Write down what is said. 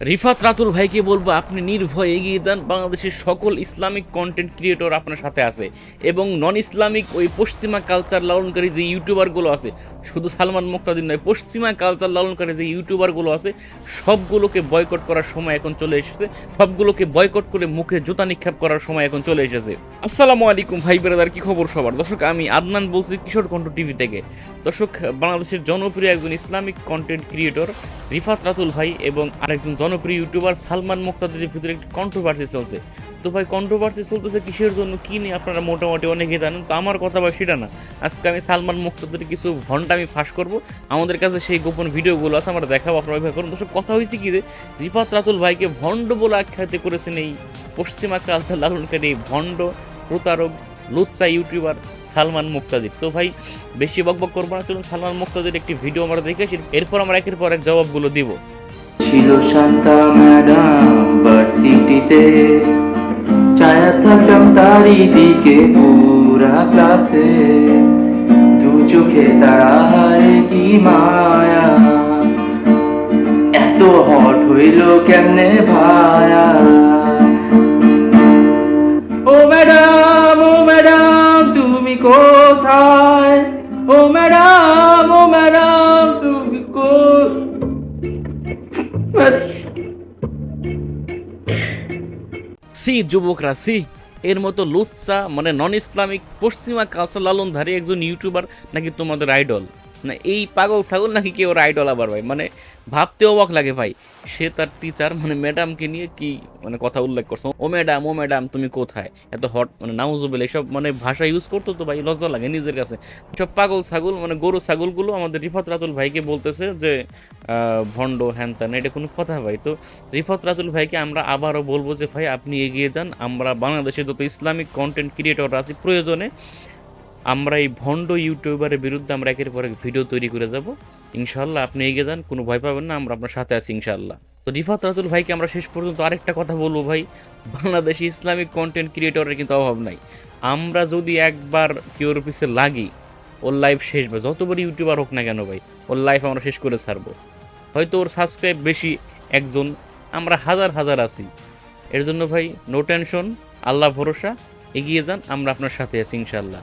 রিফাত রাতুল ভাইকে বলব, আপনি নির্ভয় এগিয়ে যান। বাংলাদেশের সকল ইসলামিক কন্টেন্ট ক্রিয়েটর আপনার সাথে আছে এবং নন ইসলামিক ওই পশ্চিমা কালচার লালনকারী যে ইউটিউবারগুলো আছে, শুধু সালমান মুক্তাদিন নয়, পশ্চিমা কালচার লালনকারী যে ইউটিউবারগুলো আছে, সবগুলোকে বয়কট করার সময় এখন চলে এসেছে। সবগুলোকে বয়কট করে মুখে জুতা নিক্ষেপ করার সময় এখন চলে এসেছে। আসসালামু আলাইকুম ভাই বেরাদার, কি খবর সবার? দর্শক, আমি আদনান বলছি কিশোর কণ্ঠ টিভি থেকে। দর্শক, বাংলাদেশের জনপ্রিয় একজন Islamic content creator Rifat Ratul ভাই এবং আরেকজন জনপ্রিয় ইউটিউবার সালমান মুক্তাদের ভিতরে একটি কন্ট্রোভার্সি চলছে। তো ভাই কন্ট্রোভার্সি চলতেছে কিসের জন্য? কি নিয়ে আপনারা মোটামুটি অনেকে জানেন, তো আমার কথা ভাই সেটা না। আজকে আমি সালমান মুক্তাদের কিছু ঘণ্টা আমি ফাঁস করব। আমাদের কাছে সেই গোপন ভিডিওগুলো আছে, আমরা দেখাবো, আপনারা ওইভাবে করুন। দর্শক, কথা হয়েছে কি যে, রিফাত রাতুল ভাইকে ভণ্ড বলে আখ্যায়িত করেছেন এই পশ্চিমা কালচার লালনকারী ভণ্ড প্রতারক লুচ্চা ইউটিউবার সালমান মুক্তাদির। তো ভাই, বেশি বকবক করব না, চলুন সালমান মুক্তাদির একটি ভিডিও আমরা দেখেছি এরপর আমরা একের পর এক জবাবগুলো দিব। ছিল শান্তা ম্যাডাম ভার্সিটিতে। ছায়া থাকতাম তারই দিকে পুরা ক্লাসে। দু চোখে কি মায়া। এত হট হইল কেমনে ভায়া কোথায়? ও ম্যাডাম ও ম্যাডাম, তুমি সি, যুবকরা, সি, এর মতো লুৎসা মানে নন ইসলামিক পশ্চিমা কালচার লালনধারী একজন ইউটিউবার নাকি তোমাদের আইডল না, এই পাগল ছাগল নাকি কেউ ওর আইডল আবার ভাই? মানে ভাবতে অবাক লাগে ভাই। সে তার টিচার মানে ম্যাডামকে নিয়ে কি মানে কথা উল্লেখ করছে। ও ম্যাডাম ও ম্যাডাম তুমি কোথায়? এত হট মানে নাউজুবেল এসব মানে ভাষা ইউজ করতো তো ভাই, লজ্জা লাগে নিজের কাছে। সব পাগল ছাগল মানে গরু ছাগলগুলো আমাদের রিফাত রাতুল ভাইকে বলতেছে যে ভণ্ড, হ্যান ত্যান, এটা কোনো কথা ভাই। তো রিফাত রাতুল ভাইকে আমরা আবারও বলব যে, ভাই, আপনি এগিয়ে যান। আমরা বাংলাদেশে যত ইসলামিক কন্টেন্ট ক্রিয়েটর আছি, প্রয়োজনে আমরা এই ভণ্ড ইউটিউবারের বিরুদ্ধে আমরা একের পর এক ভিডিও তৈরি করে যাব। ইনশাল্লাহ আপনি এগিয়ে যান, কোনো ভয় পাবেন না, আমরা আপনার সাথে আছি ইনশাল্লাহ তো রিফাত রাতুল ভাইকে আমরা শেষ পর্যন্ত আরেকটা কথা বলব ভাই, বাংলাদেশে ইসলামিক কন্টেন্ট ক্রিয়েটরের কিন্তু অভাব নাই। আমরা যদি একবার কেউর পিছে লাগি, ওর লাইফ শেষ ভাই যতবার ইউটিউবার হোক না কেন ভাই, ওর লাইফ আমরা শেষ করে ছাড়বো। হয়তো ওর সাবস্ক্রাইব বেশি একজন, আমরা হাজার হাজার আছি। এর জন্য ভাই নো টেনশন আল্লাহ ভরসা, এগিয়ে যান, আমরা আপনার সাথে আছি ইনশাল্লাহ